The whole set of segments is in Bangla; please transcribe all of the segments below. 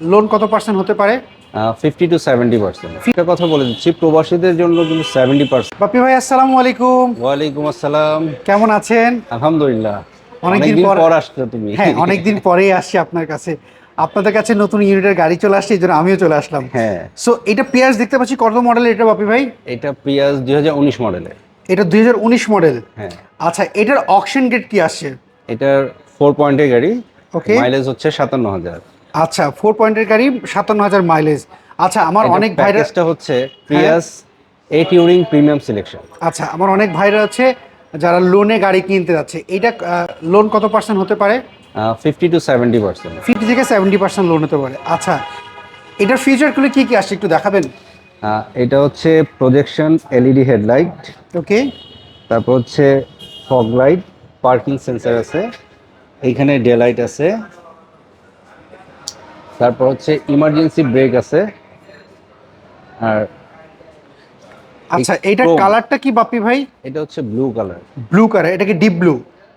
লোন কত পার্সেন্ট হতে পারে? ফিফটি টু সেভেন্টি পার্সেন্ট একটা কথা বলে দিচ্ছি প্রবাসীদের জন্য কিন্তু সেভেন্টি পার্সেন্ট বাপি ভাই আসসালামু আলাইকুম। ওয়ালাইকুম আসসালাম। কেমন আছেন? আলহামদুলিল্লাহ। অনেকদিন পর- আসছো তুমি। হ্যাঁ অনেকদিন পরেই আসছি আপনার কাছে। আপনাদের কাছে নতুন ইউনিটের গাড়ি চলে আসছে এই জন্য আমিও চলে আসলাম। হ্যাঁ। সো এটা পিয়ার্স দেখতে পাচ্ছি কত মডেল এটা বাপি ভাই? এটা প্রিয়াস দুই হাজার উনিশ মডেলের এটা দুই হাজার উনিশ মডেল হ্যাঁ। আচ্ছা এটার অকশন গেট কি আসছে? এটার ফোর পয়েন্টের গাড়ি। Okay. মাইলেজ হচ্ছে সাতান্ন হাজার। আচ্ছা ফোর পয়েন্টের গাড়ি সাতান্ন হাজার মাইলেজ আচ্ছা আমার অনেক ভাইরা প্যাকেজটা হচ্ছে Prius A touring premium selection আচ্ছা আমার অনেক ভাইরা আছে যারা লোনে গাড়ি কিনতে যাচ্ছে। এটা লোন কত পার্সেন্ট হতে পারে? Fifty to seventy percent fifty থেকে সেভেন্টি পার্সেন্ট লোন হতে পারে। আচ্ছা এটার ফিচারগুলো কী কী আসছে একটু দেখাবেন? এটা হচ্ছে প্রজেকশন এলইডি হেডলাইট ওকে তারপর হচ্ছে ফগ লাইট পার্কিং সেন্সার আছে। এইখানে ডে লাইট আছে। তারপর হচ্ছে ইমার্জেন্সি ব্রেক আছে। আর আচ্ছা এটা কালারটা কি বাপি ভাই? এটা হচ্ছে ব্লু কালার ব্লু কালার এটা কি deep blue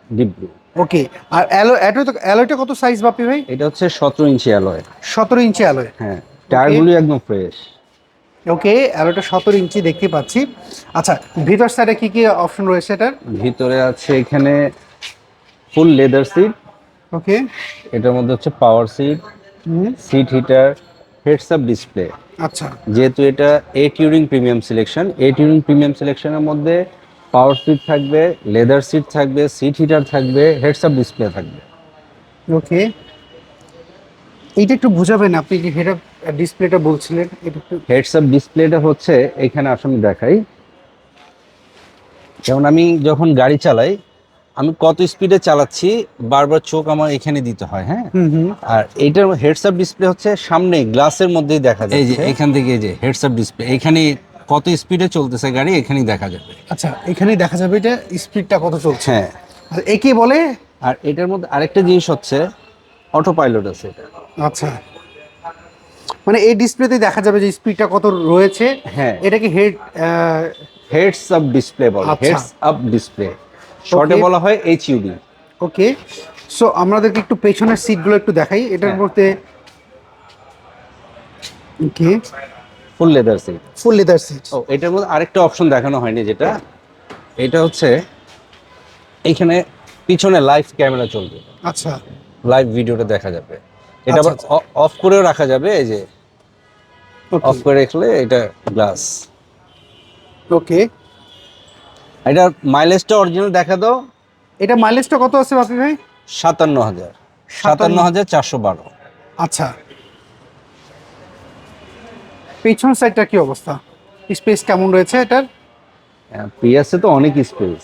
deep blue okay আর অ্যালো অ্যাটো তো অ্যালোটা কত সাইজ বাপি ভাই? এটা হচ্ছে সতেরো ইঞ্চি অ্যালয় সতেরো ইঞ্চি অ্যালোয় হ্যাঁ টায়ারগুলি একদম ফ্রেশ ওকে অ্যালোটা সতেরো ইঞ্চি দেখতে পাচ্ছি। আচ্ছা ভিতর সাইডে কি কি অপশন রয়েছে এটার? ভিতরে আছে এখানে ফুল লেদার সিট ওকে এটার মধ্যে হচ্ছে power seat seat heater heads up display আচ্ছা। যেহেতু এটা a touring premium selection a touring premium সিলেকশনের মধ্যে পাওয়ার সিট থাকবে লেদার সিট থাকবে সিট হিটার থাকবে হেডস আপ ডিসপ্লে থাকবে। ওকে। এইটা একটু বুঝাবেন আপনি যে হেড আপ ডিসপ্লেটা বলছিলেন এটা একটু হেডস আপ ডিসপ্লেটা হচ্ছে এখানে আসলে দেখাই। যেমন আমি যখন গাড়ি চালাই আমি কত স্পিডে চালাচ্ছি বারবার চোখ আমার এখানে দিতে হয় হ্যাঁ? হুম হুম। আর এইটার হেডস আপ ডিসপ্লে হচ্ছে সামনে গ্লাসের মধ্যেই দেখা যায় এই যে এখান থেকে এই যে হেডস আপ ডিসপ্লে এখানে কত স্পিডে চলতেছে গাড়ি এখানেই দেখা যাবে। আচ্ছা এখানেই দেখা যাবে এটা স্পিডটা কত চলছে? হ্যাঁ। আর একে বলে? আর এটার মধ্যে আরেকটা জিনিস হচ্ছে অটো পাইলট আছে এটা। আচ্ছা। মানে এই ডিসপ্লেতে দেখা যাবে যে স্পিডটা কত রয়েছে। হ্যাঁ। এটা কি হেড হেডস আপ ডিসপ্লে বলে। হেডস আপ ডিসপ্লে শর্টে বলা হয় এইচইউডি ওকে সো আমাদেরকে একটু পেছনের সিটগুলো একটু দেখাই। এটার হ্যাঁ। মধ্যে okay full leather seat full leather seat ও এটার মধ্যে আরেকটা অপশন দেখানো হয়নি যেটা। এটা হচ্ছে এখানে পিছনে লাইভ ক্যামেরা চলবে। আচ্ছা। লাইভ ভিডিওটা দেখা যাবে। এটা আবার আচ্ছা, অফ করেও রাখা যাবে এই যে অফ করে রাখলে এটা গ্লাস ওকে এটা মাইলেজটা অরিজিনাল দেখা দাও। এটা মাইলেজটা কত আছে বাপি ভাই? সাতান্ন হাজার। সাতান্ন হাজার চারশো বারো। আচ্ছা। পেছন সাইডটা কি অবস্থা? স্পেস কেমন রয়েছে এটার? পিয়াসে তো অনেক স্পেস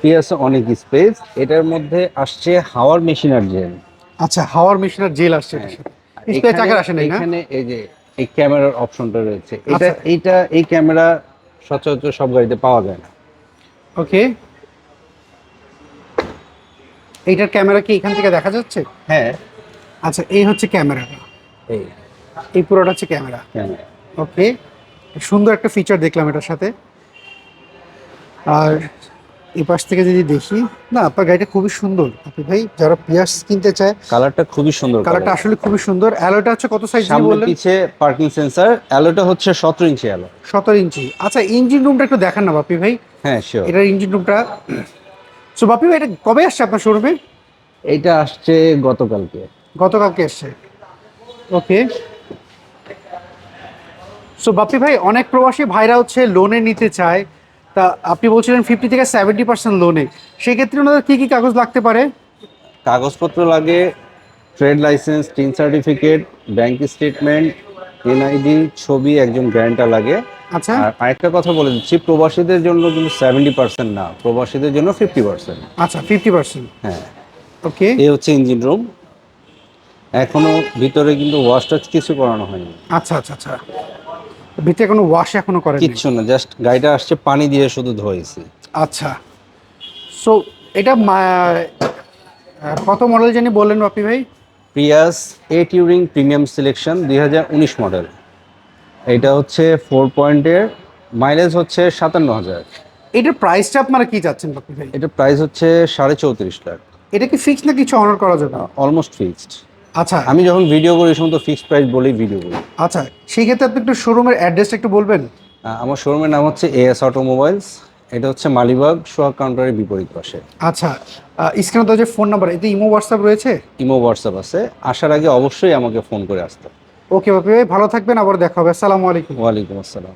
পিয়াসে অনেক স্পেস এটার মধ্যে আসছে হাওয়ার মেশিনার জেল আচ্ছা হাওয়ার মেশিনের জেল আসছে সাথে। স্পেস চাকার আসে না? এখানে এই যে এই ক্যামেরার অপশনটা রয়েছে। এটা আচ্ছা। এইটা এই ক্যামেরা সচরাচর সব গাড়িতে পাওয়া যায় না। ওকে। এইটার ক্যামেরা কি এখান থেকে দেখা যাচ্ছে? হ্যাঁ। আচ্ছা এই হচ্ছে ক্যামেরাটা এই। এই পুরোটা হচ্ছে ক্যামেরা। ক্যামেরা। ওকে। সুন্দর একটা ফিচার দেখলাম এটার সাথে। আর এই পাশ থেকে যদি দেখি না আপনার গাড়িটা খুবই সুন্দর। আপনি ভাই যারা পিয়ার্স কিনতে চায় কালারটা খুবই সুন্দর কালারটা আসলে খুবই সুন্দর। অ্যালোটা হচ্ছে কত সাইজ সামনে বললেন? পিছে পার্কিং সেন্সার অ্যালোটা হচ্ছে সতেরো ইঞ্চি অ্যালো সতেরো ইঞ্চি আচ্ছা ইঞ্জিন রুমটা একটু দেখান না বাপি ভাই। হ্যাঁ শিওর এটার ইঞ্জিন রুমটা সো বাপি ভাই এটা কবে আসছে আপনার শোরুমে এইটা আসছে গতকালকে। গতকালকে এসছে ওকে সো বাপি ভাই অনেক প্রবাসী ভাইরা হচ্ছে লোনে নিতে চায়। তা আপনি বলছিলেন ফিফটি থেকে সেভেন্টি পার্সেন্ট লোনে সেক্ষেত্রে ওনাদের কী কী কাগজ লাগতে পারে? কাগজপত্র লাগে trade licence TIN certificate bank statement NID ছবি একজন গ্যারান্টার লাগে। আচ্ছা। আর আরেকটা কথা বলে দিচ্ছি প্রবাসীদের জন্য কিন্তু সেভেন্টি পার্সেন্ট না প্রবাসীদের জন্য ফিফটি পার্সেন্ট আচ্ছা ফিফটি পার্সেন্ট হ্যাঁ। ওকে এই হচ্ছে ইঞ্জিন রুম এখনও ভিতরে কিন্তু ওয়াশ টাচ কিছু করানো হয়নি। আচ্ছা আচ্ছা আচ্ছা। ভিতরে কোনো ওয়াশ এখনও করেন? কিচ্ছু না জাস্ট গাড়িটা আসছে পানি দিয়ে শুধু ধোয়েছি আচ্ছা। সো এটা কত মডেল জানি বললেন বাপি ভাই? Prius A touring premium selection দুই হাজার উনিশ মডেল এটা হচ্ছে ফোর পয়েন্টের মাইলেজ হচ্ছে সাতান্ন হাজার এটার প্রাইসটা আপনারা কি চাচ্ছেন বাপি ভাই? এটা প্রাইস হচ্ছে সাড়ে চৌত্রিশ লাখ। এটা কি ফিক্সড না কিছু অনার করা যাবে? অলমোস্ট ফিক্সড আচ্ছা। আমি যখন ভিডিও করি এই সময় তো ফিক্সড প্রাইস বলেই ভিডিও করি। আচ্ছা সেই ক্ষেত্রে আপনি একটু শোরুমের অ্যাড্রেসটা একটু বলবেন? আমার শোরুমের নাম হচ্ছে এএস অটোমোবাইলস এটা হচ্ছে মালিবাগ সোহাগ কাউন্টারের বিপরীত পাশে। আচ্ছা স্ক্রিনে তো যে ফোন নাম্বার এতে ইমো হোয়াটসঅ্যাপ রয়েছে? ইমো হোয়াটসঅ্যাপ আছে। আসার আগে অবশ্যই আমাকে ফোন করে আসতে ওকে বাপি ভাই ভালো থাকবেন আবার দেখা হবে। আসসালামু আলাইকুম। ওয়ালাইকুম আসসালাম।